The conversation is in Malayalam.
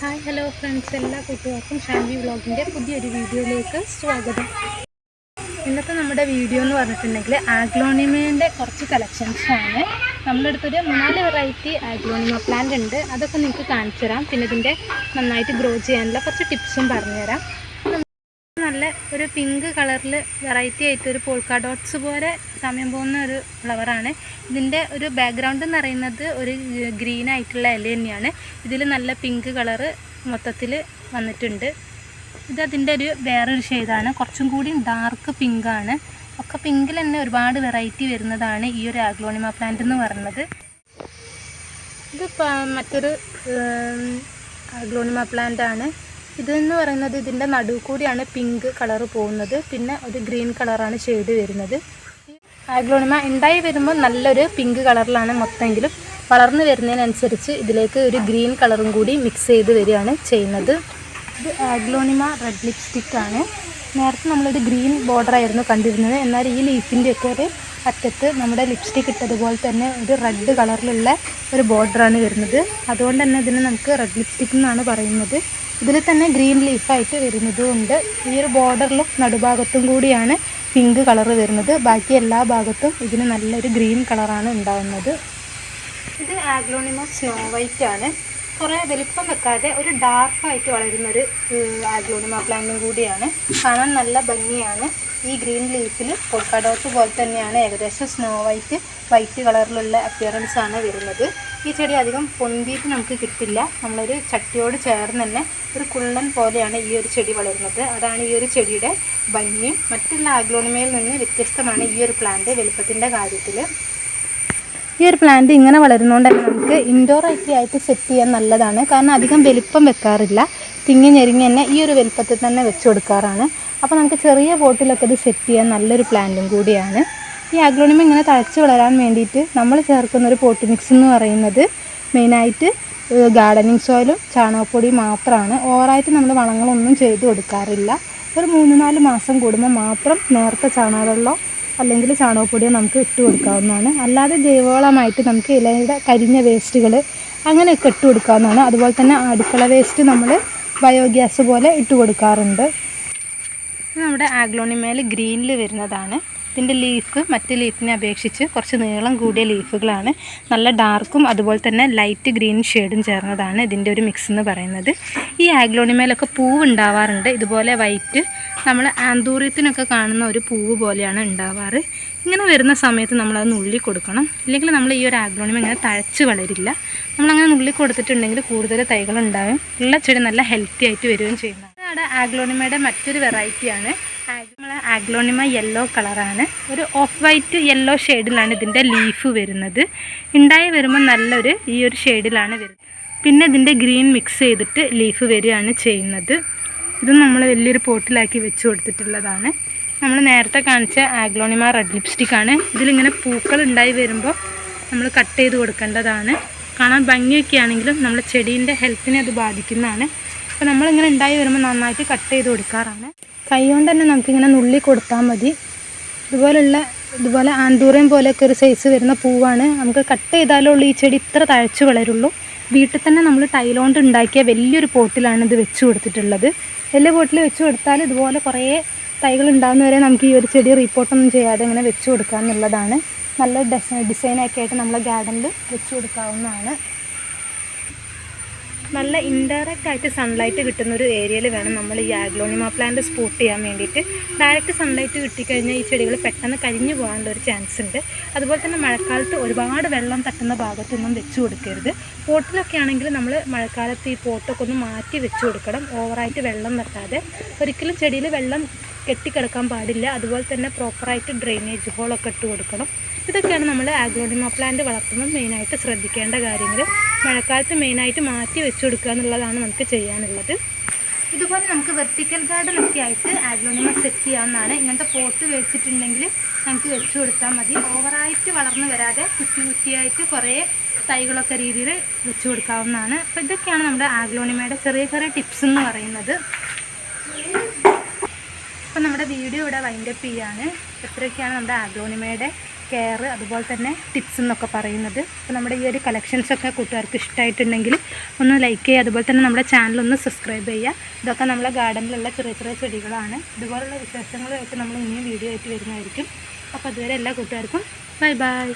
ഹായ് ഹലോ ഫ്രണ്ട്സ് എല്ലാ കൂട്ടുകാർക്കും ഷാൻവി വ്ളോഗിന്റെ പുതിയൊരു വീഡിയോയിലേക്ക് സ്വാഗതം. ഇന്നത്തെ നമ്മുടെ വീഡിയോ എന്ന് പറഞ്ഞിട്ടുണ്ടെങ്കിൽ ആഗ്ലോണിമേന്റെ കുറച്ച് കളക്ഷൻസാണ് നമ്മുടെ അടുത്തൊരു നാല് വെറൈറ്റി ആഗ്ലോണിമ പ്ലാന്റ് ഉണ്ട്. അതൊക്കെ നിങ്ങൾക്ക് കാണിച്ചു തരാം പിന്നെ ഇതിന്റെ നന്നായിട്ട് ഗ്രോ ചെയ്യാനുള്ള കുറച്ച് ടിപ്സും പറഞ്ഞുതരാം. നല്ല ഒരു പിങ്ക് കളറിൽ വെറൈറ്റി ആയിട്ട് ഒരു പോൾക്കാ ഡോട്ട്സ് പോലെ സമയം പോകുന്ന ഒരു ഫ്ലവറാണ് ഇതിന്റെ ഒരു ബാക്ക്ഗ്രൗണ്ട് എന്ന് പറയുന്നത് ഒരു ഗ്രീൻ ആയിട്ടുള്ള ഇല തന്നെയാണ്. ഇതിൽ നല്ല പിങ്ക് കളറ് മൊത്തത്തിൽ വന്നിട്ടുണ്ട്. ഇത് അതിന്റെ ഒരു വേറൊരു ഷെയ്ഡാണ് കുറച്ചും കൂടി ഡാർക്ക് പിങ്കാണ് ഒക്കെ പിങ്കിൽ തന്നെ ഒരുപാട് വെറൈറ്റി വരുന്നതാണ് ഈ ഒരു ആഗ്ലോണിമ പ്ലാന്റ് എന്ന് പറയുന്നത്. ഇത് മറ്റൊരു ആഗ്ലോണിമ പ്ലാന്റ് ആണ്. ഇതെന്ന് പറയുന്നത് ഇതിന്റെ നടുവ് കൂടിയാണ് പിങ്ക് കളർ പോകുന്നത്. പിന്നെ ഒരു ഗ്രീൻ കളറാണ് ഷെയ്ഡ് വരുന്നത്. ആഗ്ലോണിമ ഉണ്ടായി വരുമ്പോൾ നല്ലൊരു പിങ്ക് കളറിലാണ് മൊത്തമെങ്കിലും. വളർന്നു വരുന്നതിനനുസരിച്ച് ഇതിലേക്ക് ഒരു ഗ്രീൻ കളറും കൂടി മിക്സ് ചെയ്ത് വരികയാണ് ചെയ്യുന്നത്. ഇത് ആഗ്ലോണിമ റെഡ് ലിപ്സ്റ്റിക്കാണ്. നേരത്തെ നമ്മളൊരു ഗ്രീൻ ബോർഡർ ആയിരുന്നു കണ്ടിരുന്നത്. എന്നാൽ ഈ ലീഫിന്റെയൊക്കെ ഒരു അറ്റത്ത് നമ്മുടെ ലിപ്സ്റ്റിക് ഇട്ടതുപോലെ തന്നെ ഒരു റെഡ് കളറിലുള്ള ഒരു ബോർഡറാണ് വരുന്നത്. അതുകൊണ്ട് തന്നെ ഇതിന് നമുക്ക് റെഡ് ലിപ്സ്റ്റിക് എന്നാണ് പറയുന്നത്. ഇതിൽ തന്നെ ഗ്രീൻ ലീഫായിട്ട് വരുന്നതുകൊണ്ട് ഈ ഒരു ബോർഡറിലും നടുഭാഗത്തും കൂടിയാണ് പിങ്ക് കളർ വരുന്നത്. ബാക്കി എല്ലാ ഭാഗത്തും ഇതിന് നല്ലൊരു ഗ്രീൻ കളറാണ് ഉണ്ടാകുന്നത് ഇത് ആഗ്ലോണിമ സ്നോ വൈറ്റ് ആണ്. കുറേ വലിപ്പം വെക്കാതെ ഒരു ഡാർക്കായിട്ട് വളരുന്നൊരു ആഗ്ലോണിമ പ്ലാന്റും കൂടിയാണ്. കാണാൻ നല്ല ഭംഗിയാണ്. ഈ ഗ്രീൻ ലീഫിൽ പൊൾക്കാഡോട്ട് പോലെ തന്നെയാണ് ഏകദേശം സ്നോ വൈറ്റ് വൈറ്റ് കളറിലുള്ള അപ്പിയറൻസ് ആണ് വരുന്നത്. ഈ ചെടി അധികം പൊന്തിയിട്ട് നമുക്ക് കിട്ടില്ല. നമ്മളൊരു ചട്ടിയോട് ചേർന്ന് തന്നെ ഒരു കുള്ളൻ പോലെയാണ് ഈ ഒരു ചെടി വളരുന്നത്. അതാണ് ഈ ഒരു ചെടിയുടെ ഭംഗിയും മറ്റുള്ള ആഗ്ലോണിമയിൽ നിന്ന് വ്യത്യസ്തമാണ് ഈ ഒരു പ്ലാന്റ് വലുപ്പത്തിന്റെ കാര്യത്തിൽ ഈ ഒരു പ്ലാന്റ് ഇങ്ങനെ വളരുന്നതുകൊണ്ട് തന്നെ നമുക്ക് ഇൻഡോർ ആയിട്ട് സെറ്റ് ചെയ്യാൻ നല്ലതാണ്. കാരണം അധികം വലിപ്പം വെക്കാറില്ല. തിങ്ങി ഞെരിങ്ങി തന്നെ ഈ ഒരു വലിപ്പത്തിൽ തന്നെ വെച്ച് കൊടുക്കാറാണ്. അപ്പോൾ നമുക്ക് ചെറിയ ബോട്ടിലൊക്കെ ഇത് സെറ്റ് ചെയ്യാൻ നല്ലൊരു പ്ലാന്റും കൂടിയാണ്. ഈ അഗ്ലോണിമ ഇങ്ങനെ തഴച്ച് വളരാൻ വേണ്ടിയിട്ട് നമ്മൾ ചേർക്കുന്ന ഒരു പോട്ട് മിക്സ് എന്ന് പറയുന്നത് മെയിനായിട്ട് ഗാർഡനിങ് സോയിലും ചാണകപ്പൊടിയും മാത്രമാണ് ഓവറായിട്ട് നമ്മൾ വളങ്ങളൊന്നും ചെയ്ത് കൊടുക്കാറില്ല. ഒരു മൂന്ന് നാല് മാസം കൂടുമ്പോൾ മാത്രം നേരത്തെ ചാണകവെള്ളമോ അല്ലെങ്കിൽ ചാണകപ്പൊടിയോ നമുക്ക് ഇട്ട് കൊടുക്കാവുന്നതാണ്. അല്ലാതെ ജൈവവളമായിട്ട് നമുക്ക് ഇലയുടെ കരിഞ്ഞ വേസ്റ്റുകൾ അങ്ങനെയൊക്കെ ഇട്ട് കൊടുക്കാവുന്നതാണ്. അതുപോലെ തന്നെ അടുക്കള വേസ്റ്റ് നമ്മൾ ബയോഗ്യാസ് പോലെ ഇട്ട് കൊടുക്കാറുണ്ട്. നമ്മുടെ ആഗ്ലോണിമേൽ ഗ്രീനിൽ വരുന്നതാണ്. ഇതിന്റെ ലീഫ് മറ്റ് ലീഫിനെ അപേക്ഷിച്ച് കുറച്ച് നീളം കൂടിയ ലീഫുകളാണ് നല്ല ഡാർക്കും അതുപോലെ തന്നെ ലൈറ്റ് ഗ്രീൻ ഷെയ്ഡും ചേർന്നതാണ് ഇതിന്റെ ഒരു മിക്സ് എന്ന് പറയുന്നത്. ഈ ആഗ്ലോണിമേലൊക്കെ പൂവ് ഉണ്ടാവാറുണ്ട്. ഇതുപോലെ വൈറ്റ് നമ്മൾ ആന്തൂറിയത്തിനൊക്കെ കാണുന്ന ഒരു പൂവ് പോലെയാണ് ഉണ്ടാവാറ്. ഇങ്ങനെ വരുന്ന സമയത്ത് നമ്മളത് നുള്ളി കൊടുക്കണം. ഇല്ലെങ്കിൽ നമ്മൾ ഈ ഒരു ആഗ്ലോണിമ ഇങ്ങനെ തഴച്ച് വളരില്ല. നമ്മളങ്ങനെ നുള്ളി കൊടുത്തിട്ടുണ്ടെങ്കിൽ കൂടുതൽ തൈകൾ ഉണ്ടാവും ഉള്ള ചെടി നല്ല ഹെൽത്തി ആയിട്ട് വരികയും ചെയ്യുന്നതാണ്. ആഗ്ലോണിമയുടെ മറ്റൊരു വെറൈറ്റിയാണ് ആഗ്ലോണിമ യെല്ലോ കളറാണ്. ഒരു ഓഫ് വൈറ്റ് യെല്ലോ ഷെയ്ഡിലാണ് ഇതിന്റെ ലീഫ് വരുന്നത്. ഉണ്ടായി വരുമ്പോൾ നല്ലൊരു ഈ ഒരു ഷെയ്ഡിലാണ് വരുന്നത്. പിന്നെ ഇതിന്റെ ഗ്രീൻ മിക്സ് ചെയ്തിട്ട് ലീഫ് വരികയാണ് ചെയ്യുന്നത്. ഇത് നമ്മൾ വലിയൊരു പോട്ടിലാക്കി വെച്ച് കൊടുത്തിട്ടുള്ളതാണ്. നമ്മൾ നേരത്തെ കാണിച്ച ആഗ്ലോണിമ റെഡ് ലിപ്സ്റ്റിക് ആണ്. ഇതിലിങ്ങനെ പൂക്കൾ ഉണ്ടായി വരുമ്പോൾ നമ്മൾ കട്ട് ചെയ്ത് കൊടുക്കേണ്ടതാണ്. കാണാൻ ഭംഗിയൊക്കെ ആണെങ്കിലും നമ്മുടെ ചെടീന്റെ ഹെൽത്തിനെ അത് ബാധിക്കുന്നതാണ്. അപ്പോൾ നമ്മളിങ്ങനെ ഉണ്ടായി വരുമ്പോൾ നന്നായിട്ട് കട്ട് ചെയ്ത് കൊടുക്കാറാണ്. കൈ കൊണ്ട് തന്നെ നമുക്കിങ്ങനെ നുള്ളി കൊടുത്താൽ മതി. ഇതുപോലുള്ള ഇതുപോലെ ആന്തൂറിയം പോലെയൊക്കെ ഒരു സൈസ് വരുന്ന പൂവാണ്. നമുക്ക് കട്ട് ചെയ്താലേ ഉള്ളൂ ഈ ചെടി ഇത്ര തഴച്ചു വളരുള്ളൂ. വീട്ടിൽ തന്നെ നമ്മൾ ടൈലോണ്ട് ഉണ്ടാക്കിയ വലിയൊരു പോട്ടിലാണ് ഇത് വെച്ച് കൊടുത്തിട്ടുള്ളത്. വലിയ പോട്ടിൽ വെച്ച് കൊടുത്താൽ ഇതുപോലെ കുറേ തൈകൾ ഉണ്ടാകുന്ന വരെ നമുക്ക് ഈ ഒരു ചെടി റിപ്പോർട്ടൊന്നും ചെയ്യാതെ ഇങ്ങനെ വെച്ച് കൊടുക്കുക എന്നുള്ളതാണ് നല്ല ഡിസൈനൊക്കെ ആയിട്ട് നമ്മളെ ഗാർഡനിൽ വെച്ച് കൊടുക്കാവുന്നതാണ്. നല്ല ഇൻഡയറക്റ്റ് ആയിട്ട് സൺലൈറ്റ് കിട്ടുന്ന ഒരു ഏരിയയിൽ വേണം നമ്മൾ ഈ ആഗ്ലോണിമ പ്ലാന്റ് സ്പോട്ട് ചെയ്യാൻ വേണ്ടിയിട്ട്. ഡയറക്റ്റ് സൺലൈറ്റ് കിട്ടിക്കഴിഞ്ഞാൽ ഈ ചെടികൾ പെട്ടെന്ന് കരിഞ്ഞു പോകാനുള്ള ഒരു ചാൻസ് ഉണ്ട്. അതുപോലെ തന്നെ മഴക്കാലത്ത് ഒരുപാട് വെള്ളം തട്ടുന്ന ഭാഗത്തൊന്നും വെച്ച് കൊടുക്കരുത്. പോട്ടിലൊക്കെ ആണെങ്കിൽ നമ്മൾ മഴക്കാലത്ത് ഈ പോട്ടൊക്കെ ഒന്ന് മാറ്റി വെച്ച് കൊടുക്കണം. ഓവറായിട്ട് വെള്ളം തട്ടാതെ. ഒരിക്കലും ചെടിയിൽ വെള്ളം കെട്ടിക്കിടക്കാൻ പാടില്ല. അതുപോലെ തന്നെ പ്രോപ്പറായിട്ട് ഡ്രെയിനേജ് ഹോളൊക്കെ ഇട്ട് കൊടുക്കണം. ഇതൊക്കെയാണ് നമ്മൾ ആഗ്രോണിമ പ്ലാന്റ് വളർത്തുമ്പോൾ മെയിനായിട്ട് ശ്രദ്ധിക്കേണ്ട കാര്യങ്ങൾ. മഴക്കാലത്ത് മെയിനായിട്ട് മാറ്റി വെച്ചു കൊടുക്കുക എന്നുള്ളതാണ് നമുക്ക് ചെയ്യാനുള്ളത്. ഇതുപോലെ നമുക്ക് വെർട്ടിക്കൽ ഗാർഡൻ ഒക്കെ ആയിട്ട് ആഗ്ലോണിമ സെറ്റ് ചെയ്യാവുന്നതാണ്. ഇങ്ങനത്തെ പോട്ട് വെച്ചിട്ടുണ്ടെങ്കിൽ നമുക്ക് വെച്ചു കൊടുത്താൽ മതി. ഓവറായിട്ട് വളർന്നു വരാതെ കുറ്റി കുറ്റിയായിട്ട് കുറേ തൈകളൊക്കെ രീതിയിൽ വെച്ച് കൊടുക്കാവുന്നതാണ്. അപ്പോൾ ഇതൊക്കെയാണ് നമ്മുടെ ആഗ്ലോണിമയുടെ ചെറിയ ചെറിയ ടിപ്സ് എന്ന് പറയുന്നത്. അപ്പോൾ നമ്മുടെ വീഡിയോ ഇവിടെ വൈൻഡപ്പ് ചെയ്യാണ്. ഇത്രയൊക്കെയാണ് നമ്മുടെ ആഗ്ലോണിമയുടെ കെയർ അതുപോലെ തന്നെ ടിപ്സ് എന്നൊക്കെ പറയുന്നത്. അപ്പോൾ നമ്മുടെ ഈ ഒരു കളക്ഷൻസൊക്കെ കൂട്ടുകാർക്ക് ഇഷ്ടമായിട്ടുണ്ടെങ്കിൽ ഒന്ന് ലൈക്ക് ചെയ്യുക. അതുപോലെ തന്നെ നമ്മുടെ ചാനൽ ഒന്ന് സബ്സ്ക്രൈബ് ചെയ്യുക. ഇതൊക്കെ നമ്മുടെ ഗാർഡനിലുള്ള ചെറിയ ചെറിയ ചെടികളാണ്. ഇതുപോലുള്ള വിശേഷങ്ങളുമായിട്ട് നമ്മൾ ഇനിയും വീഡിയോ ആയിട്ട് വരുന്നതായിരിക്കും. അപ്പോൾ അതുവരെ എല്ലാ കൂട്ടുകാർക്കും ബൈ ബൈ